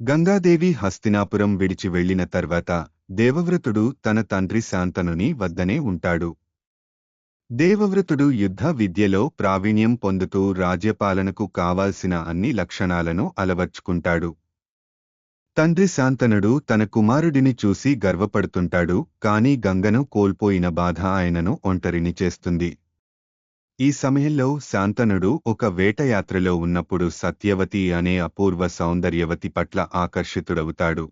గంగాదేవి హస్తినాపురం విడిచి వెళ్ళిన తర్వాత దేవవ్రతుడు తన తండ్రి శాంతనుని వద్దనే ఉంటాడు. దేవవ్రతుడు యుద్ధ విద్యలో ప్రావీణ్యం పొందుతూ రాజ్యపాలనకు కావాల్సిన అన్ని లక్షణాలను అలవర్చుకుంటాడు. తండ్రి శాంతనుడు తన కుమారుడిని చూసి గర్వపడుతుంటాడు కాని గంగను కోల్పోయిన బాధ ఆయనను ఒంటరిని చేస్తుంది. ఈ సమయంలో శాంతనుడు ఒక వేటయాత్రలో ఉన్నప్పుడు సత్యవతి అనే అపూర్వ సౌందర్యవతి పట్ల ఆకర్షితుడవుతాడు.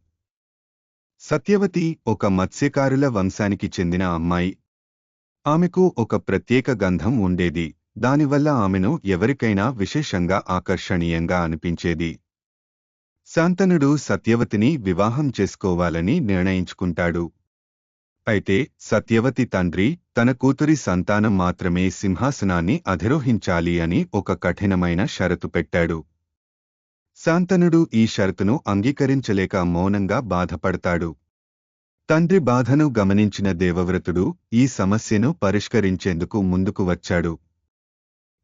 సత్యవతి ఒక మత్స్యకారుల వంశానికి చెందిన అమ్మాయి. ఆమెకు ఒక ప్రత్యేక గంధం ఉండేది. దానివల్ల ఆమెను ఎవరికైనా విశేషంగా ఆకర్షణీయంగా అనిపించేది. శాంతనుడు సత్యవతిని వివాహం చేసుకోవాలని నిర్ణయించుకుంటాడు. అయితే సత్యవతి తండ్రి తన కూతురి సంతానం మాత్రమే సింహాసనాన్ని అధిరోహించాలి అని ఒక కఠినమైన షరతు పెట్టాడు. శాంతనుడు ఈ షరతును అంగీకరించలేక మౌనంగా బాధపడతాడు. తండ్రి బాధను గమనించిన దేవవ్రతుడు ఈ సమస్యను పరిష్కరించేందుకు ముందుకు వచ్చాడు.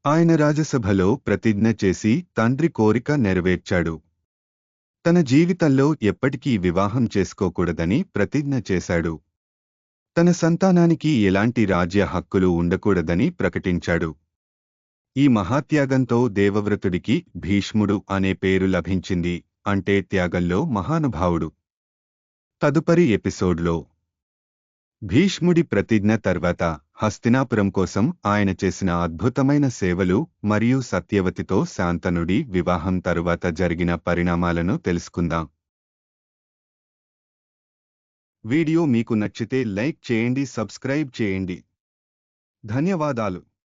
ఆయన రాజసభలో ప్రతిజ్ఞ చేసి తండ్రి కోరిక నెరవేర్చాడు. తన జీవితంలో ఎప్పటికీ వివాహం చేసుకోకూడదని ప్రతిజ్ఞ చేశాడు. తన సంతానానికి ఎలాంటి రాజ్య హక్కులు ఉండకూడదని ప్రకటించాడు. ఈ మహాత్యాగంతో దేవవ్రతుడికి భీష్ముడు అనే పేరు లభించింది అంటే త్యాగంలో మహానుభావుడు. తదుపరి ఎపిసోడ్లో. భీష్ముడి ప్రతిజ్ఞ తర్వాత హస్తినాపురం కోసం ఆయన చేసిన అద్భుతమైన సేవలు మరియు సత్యవతితో శాంతనుడి వివాహం తరువాత జరిగిన పరిణామాలను తెలుసుకుందాం. వీడియో మీకు నచ్చితే లైక్ చేయండి సబ్స్క్రైబ్ చేయండి. ధన్యవాదాలు.